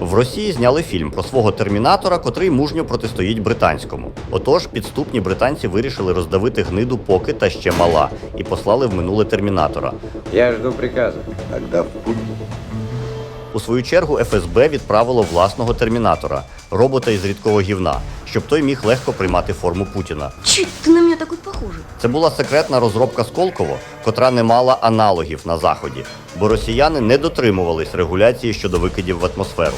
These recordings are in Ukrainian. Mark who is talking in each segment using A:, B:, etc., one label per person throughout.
A: В Росії зняли фільм про свого термінатора, котрий мужньо протистоїть британському. Отож, підступні британці вирішили роздавити гниду поки та ще мала і послали в минуле термінатора.
B: Я жду приказа.
C: Тогда в путь.
A: У свою чергу ФСБ відправило власного термінатора, робота із рідкого гівна, щоб той міг легко приймати форму Путіна.
D: Чуть, ты на меня такой похожий.
A: Це була секретна розробка Сколково, котра не мала аналогів на заході, бо росіяни не дотримувались регуляції щодо викидів в атмосферу.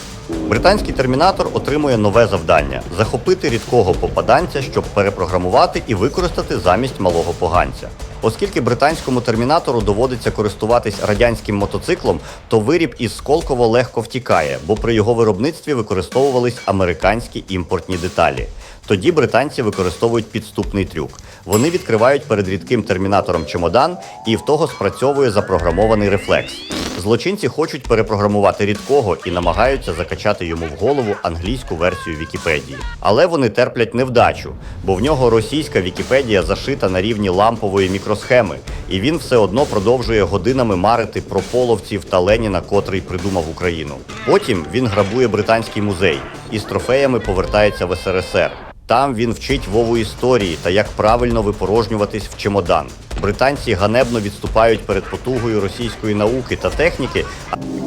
A: Британський термінатор отримує нове завдання захопити рідкого попаданця, щоб перепрограмувати і використати замість малого поганця. Оскільки британському термінатору доводиться користуватись радянським мотоциклом, то виріб із Сколково легко втікає, бо при його виробництві використовувались американські імпортні деталі. Тоді британці використовують підступний трюк. Вони відкривають перед рідким термінатором чемодан, і в того спрацьовує запрограмований рефлекс. Злочинці хочуть перепрограмувати рідкого і намагаються закачати йому в голову англійську версію Вікіпедії. Але вони терплять невдачу, бо в нього російська Вікіпедія зашита на рівні лампової мікросхеми, і він все одно продовжує годинами марити про половців та Леніна, котрий придумав Україну. Потім він грабує британський музей і з трофеями повертається в СРСР. Там він вчить Вову історії та як правильно випорожнюватись в чемодан. Британці ганебно відступають перед потугою російської науки та техніки,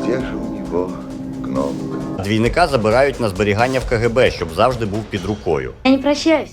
C: Де ж у нього кнопка?
A: двійника забирають на зберігання в КГБ, щоб завжди був під рукою.
D: Я не прощаюсь.